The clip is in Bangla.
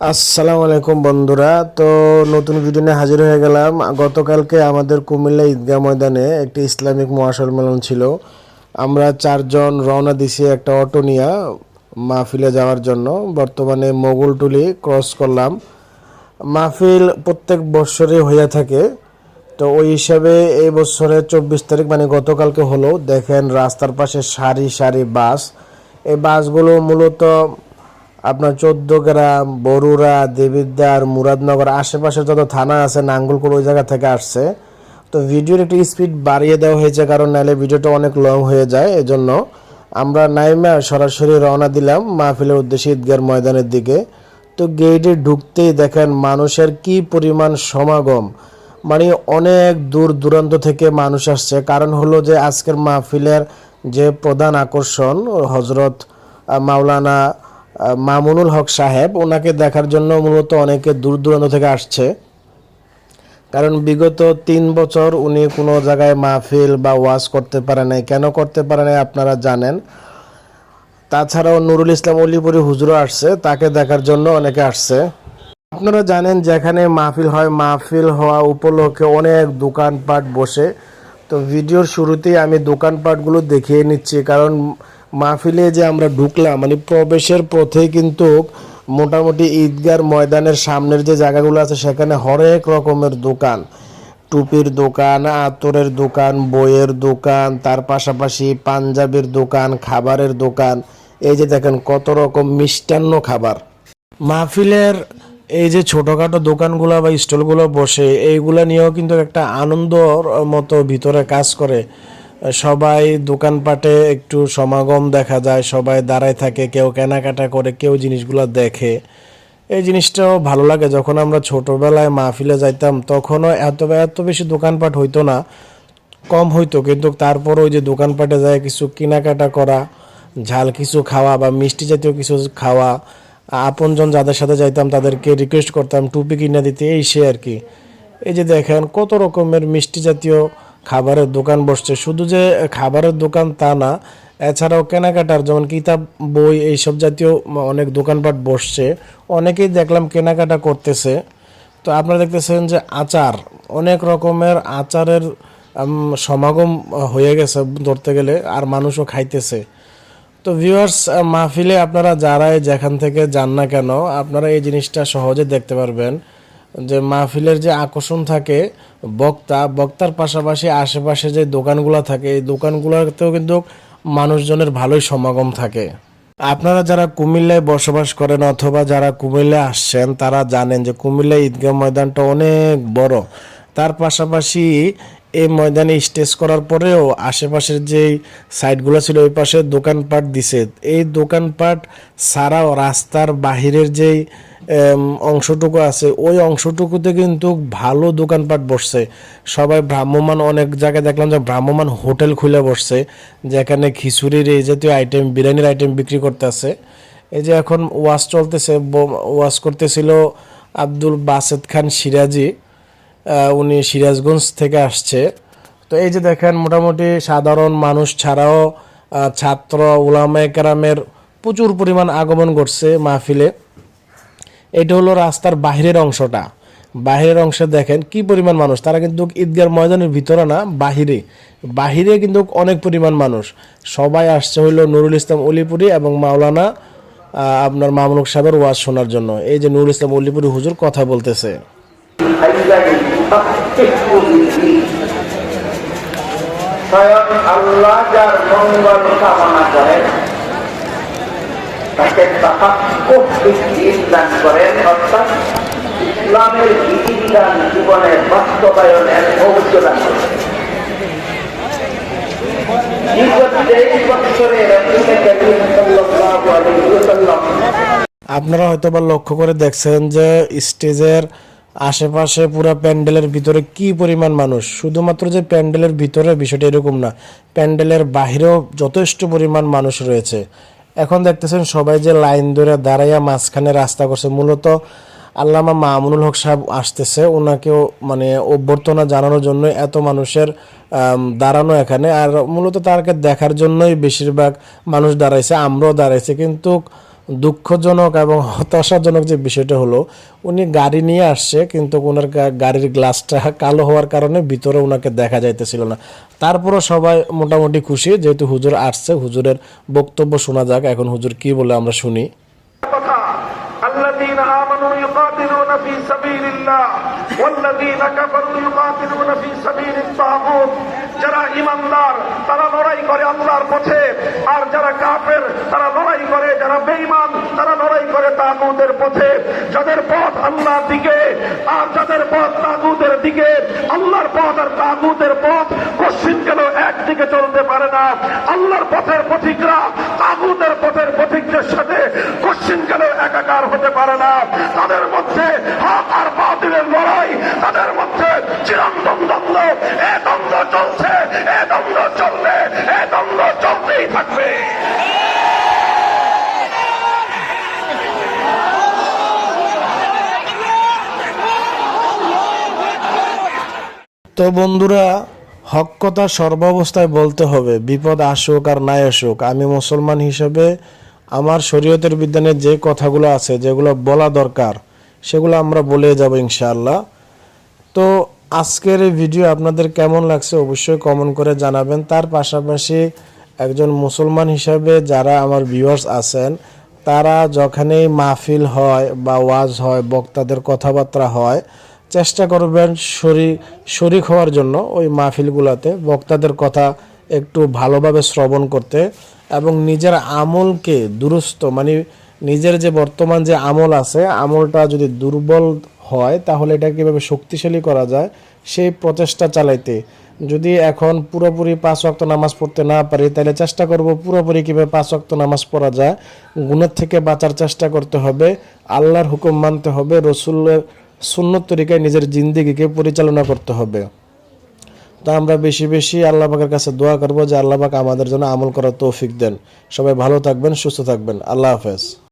আসসালামু আলাইকুম বন্ধুরা। তো নতুন ভিডিও নিয়ে হাজির হয়ে গেলাম। গতকালকে আমাদের কুমিল্লা ঈদগাহ ময়দানে একটি ইসলামিক মহাসম্মেলন ছিল। আমরা চারজন রওনা দিছি একটা অটো নিয়ে মাহফিলে যাওয়ার জন্য। বর্তমানে মোগলটুলি ক্রস করলাম। মাহফিল প্রত্যেক বৎসরে হইয়া থাকে। তো ওই হিসাবে এই বছরে চব্বিশ তারিখ মানে গতকালকে হলো, দেখেন রাস্তার পাশে সারি সারি বাস। এই বাসগুলো মূলত আপনার চোদ্দ গ্রাম, বরুড়া, দেবিদ্বার, মুরাদনগর আশেপাশে যত থানা আছে নাঙ্গলকোট ওই জায়গা থেকে আসছে। তো ভিডিওর একটু স্পিড বাড়িয়ে দেওয়া হয়েছে, কারণ নাহলে ভিডিওটা অনেক লং হয়ে যায়, এজন্য আমরা নাইমা সরাসরি রওনা দিলাম মাহফিলের উদ্দেশ্যে ঈদগার ময়দানের দিকে। তো গেটে ঢুকতেই দেখেন মানুষের কি পরিমাণ সমাগম। মানে অনেক দূর দূরান্ত থেকে মানুষ আসছে। কারণ হলো যে আজকের মাহফিলের যে প্রধান আকর্ষণ হজরত মাওলানা মামুনুল হক সাহেব, ওনাকে দেখার জন্য মূলত অনেকে দূর দূরান্ত থেকে আসছে। কারণ বিগত তিন বছর উনি কোনো জায়গায় মাহফিল বা ওয়াজ করতে পারে নাই। কেন করতে পারে নাই আপনারা জানেন। তাছাড়াও নুরুল ইসলাম অলিপুরি হুজুরও আসছে, তাকে দেখার জন্য অনেকে আসছে। আপনারা জানেন যেখানে মাহফিল হয়, মাহফিল হওয়া উপলক্ষে অনেক দোকানপাট বসে। তো ভিডিওর শুরুতেই আমি দোকানপাটগুলো দেখিয়ে নিচ্ছি, কারণ মাহফিলে যে আমরা ঢুকলাম মানে প্রবেশের পথে কিন্তু মোটামুটি ঈদগার ময়দানের সামনের যে জায়গাগুলো আছে, সেখানে হরেক রকমের দোকান। টুপির দোকান, আতরের দোকান, বইয়ের দোকান, তার পাশাপাশি পাঞ্জাবির দোকান, খাবারের দোকান। এই যে দেখেন কত রকম মিষ্টান্ন খাবার। মাহফিলের এই যে ছোটোখাটো দোকানগুলো বা স্টলগুলো বসে, এইগুলা নিয়েও কিন্তু একটা আনন্দর মতো ভিতরে কাজ করে। সবাই দোকানপাটে একটু সমাগম দেখা যায়, সবাই দাঁড়ায় থাকে, কেউ কেনাকাটা করে, কেউ জিনিসগুলো দেখে। এই জিনিসটাও ভালো লাগে। যখন আমরা ছোটবেলায় মাহফিলে যাইতাম, তখনও এত এত বেশি দোকানপাট হইতো না, কম হইতো। কিন্তু তারপর ওই যে দোকানপাটে যায় কিছু কেনাকাটা করা, ঝাল কিছু খাওয়া বা মিষ্টি জাতীয় কিছু খাওয়া, আপনজন যাদের সাথে যাইতাম তাদেরকে রিকোয়েস্ট করতাম, টুপি কিনে দিতে, এই সে আর কি। এই যে দেখেন, কত রকমের মিষ্টি জাতীয় খাবারের দোকান বসছে। শুধু যে খাবারের দোকান তা না, এছাড়াও কেনাকাটার যেমন কিতাব, বই এইসব জাতীয় অনেক দোকানপাট বসছে। অনেকেই দেখলাম কেনাকাটা করতেছে। তো আপনারা দেখতেছেন যে আচার, অনেক রকমের আচারের সমাগম হয়ে গেছে ধরতে গেলে, আর মানুষও খাইতেছে। তো ভিউয়ার্স মাহফিলে আপনারা যারাই যেখান থেকে যান না কেন, আপনারা এই জিনিসটা সহজে দেখতে পারবেন। যে মাহফিলের যে আকর্ষণ থাকে বক্তা, বক্তার পাশাপাশি আশেপাশে যে দোকানগুলো থাকে, এই দোকানগুলোতেও কিন্তু মানুষজনের ভালোই সমাগম থাকে। আপনারা যারা কুমিল্লায় বসবাস করেন অথবা যারা কুমিল্লায় আসছেন, তারা জানেন যে কুমিল্লা ঈদগাহ ময়দানটা অনেক বড়। তার পাশাপাশি এই ময়দানে স্টেজ করার পরেও আশেপাশের যে সাইডগুলো ছিল, ওই পাশে দোকানপাট দিছে। এই দোকানপাট ছাড়াও রাস্তার বাহিরের যেই অংশটুকু আছে। ওই অংশটুকুতে কিন্তু ভালো দোকানপাট বসছে। সবাই ভ্রাম্যমান অনেক জায়গায় দেখলাম যে ভ্রাম্যমান হোটেল খুলে বসছে, যেখানে খিচুড়ির এই জাতীয় আইটেম বিরিয়ানির আইটেম বিক্রি করতেছে এই যে এখন ওয়াশ চলতেছে ওয়াশ করতেছিল আব্দুল বাসেদ খান সিরাজি উনি সিরাজগঞ্জ থেকে আসছে। তো এই যে দেখেন, মোটামুটি সাধারণ মানুষ ছাড়াও ছাত্র, উলামায়ে কেরামের প্রচুর পরিমাণ আগমন ঘটছে মাহফিলে। এটা হলো রাস্তার বাহিরের অংশটা। বাহিরের অংশে দেখেন কি পরিমাণ মানুষ। তারা কিন্তু ঈদগার ময়দানের ভিতরে না, বাহিরে। বাহিরে কিন্তু অনেক পরিমাণ মানুষ। সবাই আসছে হইল নুরুল ইসলাম অলিপুরি এবং মাওলানা আপনার মামলুক সাহেবের ওয়াজ শোনার জন্য। এই যে নুরুল ইসলাম অলিপুরি হুজুর কথা বলতেছে। আল্লাহ যার মঙ্গল কামনা করে তাকে করেন, অর্থাৎ ইসলামের বিধিবিধান জীবনের বাস্তবায়নের দান করেন। আপনারা হয়তো বা লক্ষ্য করে দেখছেন যে স্টেজের আশেপাশে পুরো প্যান্ডেলের ভিতরে কি পরিমাণ মানুষ? শুধুমাত্র যে প্যান্ডেলের ভিতরে বিষয়টা এরকম না, প্যান্ডেলের বাহিরেও যথেষ্ট পরিমাণ মানুষ রয়েছে। এখন দেখতেছেন সবাই যে লাইন ধরে দাঁড়াইয়া মাঝখানে রাস্তা করছে। মূলত আল্লামা মামুনুল হক সাহেব আসতেছে ওনাকেও মানে অভ্যর্থনা জানানোর জন্য এত মানুষের দাঁড়ানো এখানে। আর মূলত তারকে দেখার জন্যই বেশিরভাগ মানুষ দাঁড়াইছে, আমরাও দাঁড়াইছে। কিন্তু দুঃখজনক এবং হতাশাজনক যে বিষয়টা হলো উনি গাড়ি নিয়ে আসছে কিন্তু ওনার গা- গাড়ির গ্লাসটা কালো হওয়ার কারণে ভিতরে ওনাকে দেখা যাইতেছিল না তারপরও সবাই মোটামুটি খুশি যেহেতু হুজুর আসছে হুজুরের বক্তব্য শোনা যাক এখন হুজুর কি বলে আমরা শুনি কথা الذين آمنوا يقاتلون في سبيل الله والذين كفروا يقاتلون في سبيل الطاغوت যারা ইমানদার তারা লড়াই করে আল্লাহর পথে আর যারা কাফের তারা লড়াই করে যারা বেঈমান, তারা লড়াই করে তাগুতের পথে। যাদের পথ আল্লাহর দিকে, আর যাদের পথ তাগুতের দিকে, আল্লাহর পথ আর তাগুতের পথ কশ্চিন কেন একদিকে চলতে পারে না? আল্লাহর পথের পথিকরা তাগুতের পথের পথিকদের সাথে কশ্চিন কেন একাকার হতে পারে না? তাদের মধ্যে হক আর বাতিলের লড়াই, তাদের মধ্যে চিরন্তন দ্বন্দ্ব। এ দ্বন্দ্ব চলছে, এ দ্বন্দ্ব চলবে, এ দ্বন্দ্ব চলতেই থাকবে। তো বন্ধুরা, হক কথা সর্বাবস্থায় বলতে হবে, বিপদ আসুক আর নাই আসুক। আমি মুসলমান হিসেবে আমার শরীয়তের বিজ্ঞানের যে কথাগুলো আছে, যেগুলো বলা দরকার, সেগুলো আমরা বলে যাব ইনশাআল্লাহ। তো আজকের এই ভিডিও আপনাদের কেমন লাগছে অবশ্যই কমেন্ট করে জানাবেন। তার পাশাপাশি একজন মুসলমান হিসাবে যারা আমার ভিউয়ার্স আছেন, তারা যখনই মাহফিল হয় বা ওয়াজ হয়, বক্তাদের কথাবার্তা হয় চেষ্টা করবেন শরিক শরিক হওয়ার জন্য ওই মাহফিলগুলোতে বক্তাদের কথা একটু ভালোভাবে শ্রবণ করতে এবং নিজের আমলকে দুরস্ত মানে নিজের যে বর্তমান যে আমল আছে, আমলটা যদি দুর্বল হয় তাহলে এটা কীভাবে শক্তিশালী করা যায় সেই প্রচেষ্টা চালাইতে। যদি এখন পুরোপুরি পাঁচ ওয়াক্ত নামাজ পড়তে না পারি, তাহলে চেষ্টা করব পুরোপুরি কীভাবে পাঁচ ওয়াক্ত নামাজ পড়া যায়। গুণের থেকে বাঁচার চেষ্টা করতে হবে, আল্লাহর হুকুম মানতে হবে, রসুলের সুন্নত তরিকায় নিজের জিন্দিগিকে পরিচালনা করতে হবে। তো আমরা বেশি বেশি আল্লাহ পাকের কাছে দোয়া করব যে আল্লাহ পাক আমাদের জন্য আমল করার তৌফিক দেন। সবাই ভালো থাকবেন, সুস্থ থাকবেন। আল্লাহ হাফেজ।